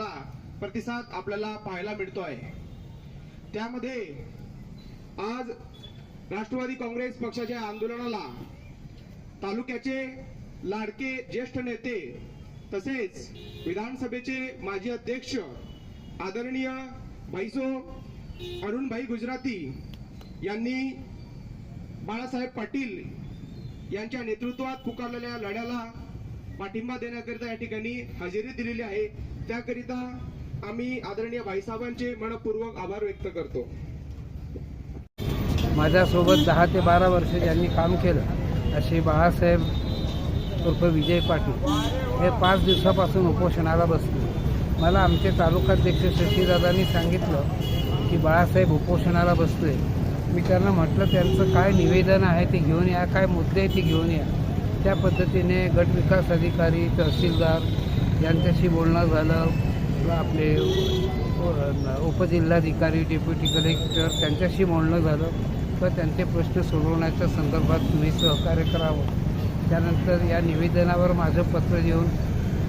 आपल्या प्रतिसाद आपल्याला पाहायला मिळतो आहे. त्यामध्ये आज राष्ट्रवादी काँग्रेस पक्षाच्या आंदोलनाला तालुक्याचे लाडके ज्येष्ठ नेते तसेच विधानसभेचे माजी अध्यक्ष आदरणीय भाईसो अरुणभाई गुजराती यांनी बाळासाहेब पाटील यांच्या नेतृत्वात पुकारलेल्या लढ्याला पाठिंबा देण्याकरिता या ठिकाणी हजेरी दिलेली आहे. त्याकरिता आम्ही आदरणीय भाईसाहेबांचे मनपूर्वक आभार व्यक्त करतो. माझ्यासोबत दहा ते बारा वर्ष ज्यांनी काम केलं असे बाळासाहेब उर्फ विजय पाटील हे पाच दिवसापासून उपोषणाला बसले. मला आमचे तालुकाध्यक्ष शशीदादांनी सांगितलं की बाळासाहेब उपोषणाला बसले. मी त्यांना म्हटलं त्यांचं काय निवेदन आहे ते घेऊन या काय मुद्दे आहे ते घेऊन या. त्या पद्धतीने गट विकास अधिकारी तहसीलदार यांच्याशी बोलणं झालं. आपले उपजिल्हाधिकारी डेप्युटी कलेक्टर त्यांच्याशी बोलणं झालं. तर त्यांचे प्रश्न सोडवण्याच्या संदर्भात तुम्ही सहकार्य करावं. त्यानंतर या निवेदनावर माझं पत्र देऊन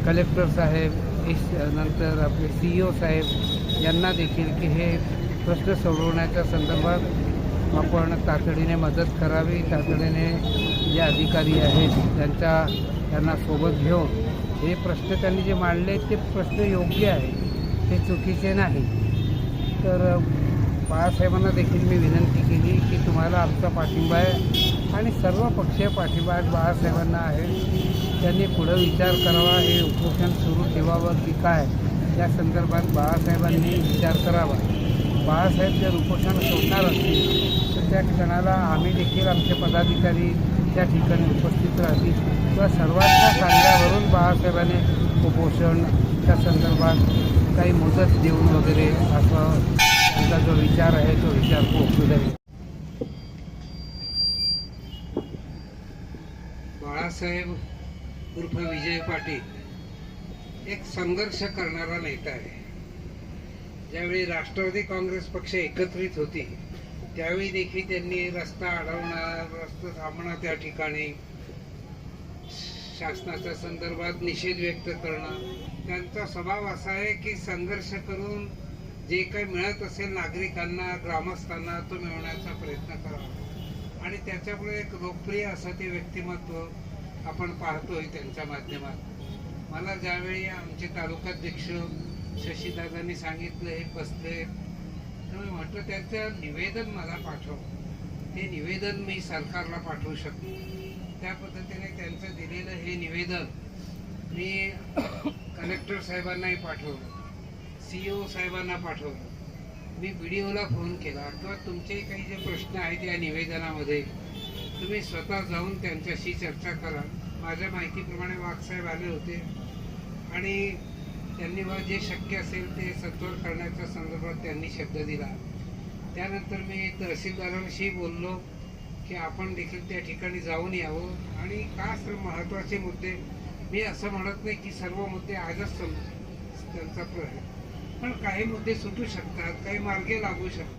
कलेक्टर साहेब एस नंतर आपले सी ई ओ साहेब यांना देखील की हे प्रश्न सोडवण्याच्या संदर्भात आपण तातडीने मदत करावी. तातडीने जे अधिकारी आहेत त्यांच्या त्यांना सोबत घेऊन हे प्रश्न त्यांनी जे मांडले ते प्रश्न योग्य आहे. ते चुकीचे नाही. तर बाळासाहेबांना देखील मी विनंती केली की तुम्हाला आमचा पाठिंबा आहे आणि सर्व पक्षीय पाठिंबा आज बाळासाहेबांना आहे. त्यांनी पुढं विचार करावा हे उपोषण सुरू ठेवावं की काय? या संदर्भात बाळासाहेबांनी विचार करावा. बाळासाहेब जर उपोषण सोडणार असतील तर त्या क्षणाला आम्ही देखील आमचे पदाधिकारी त्या ठिकाणी उपस्थित राहतील. किंवा सर्वांच्या सांगण्यावरून बाळासाहेबांनी उपोषण त्या संदर्भात काही मुदत देऊन वगैरे असं त्यांचा जो विचार आहे तो विचार पोहोचू द्यावी बाळासाहेब उर्फ विजय पाटील एक संघर्ष करणारा नेता आहे. ज्यावेळी राष्ट्रवादी काँग्रेस पक्ष एकत्रित होती त्यावेळी देखील त्यांनी रस्ता अडवणार रस्ता थांबणं त्या ठिकाणी शासनाच्या संदर्भात निषेध व्यक्त करणं त्यांचा स्वभाव असा आहे की संघर्ष करून जे काही मिळत असेल नागरिकांना ग्रामस्थांना तो मिळवण्याचा प्रयत्न करावा. आणि त्याच्यामुळे एक लोकप्रिय असं ते व्यक्तिमत्व आपण पाहतोय त्यांच्या माध्यमात. मला ज्यावेळी आमचे तालुकाध्यक्ष शशीदादांनी सांगितलं हे बसले तर त्यांचं निवेदन मला पाठव. ते निवेदन मी सरकारला पाठवू शकतो. त्या पद्धतीने त्यांचं दिलेलं हे निवेदन मी कलेक्टर साहेबांनाही पाठवलं सी ओ साहेबांना पाठवलं. मी बी डी ओला फोन केला किंवा तुमचे काही जे प्रश्न आहेत या निवेदनामध्ये तुम्ही स्वतः जाऊन त्यांच्याशी चर्चा करा. माझ्या माहितीप्रमाणे वाघसाहेब आले होते आणि त्यांनी जे शक्य असेल ते सत्वर करण्याच्या संदर्भात त्यांनी शब्द दिला. त्यानंतर मी तहसीलदारांशी बोललो की आपण देखील त्या ठिकाणी जाऊन यावं. आणि का सर महत्त्वाचे मुद्दे मी असं म्हणत नाही की सर्व मुद्दे आजच सम त्यांचा प्रश्न. पण काही मुद्दे सुटू शकतात काही मार्गे लागू शकतात.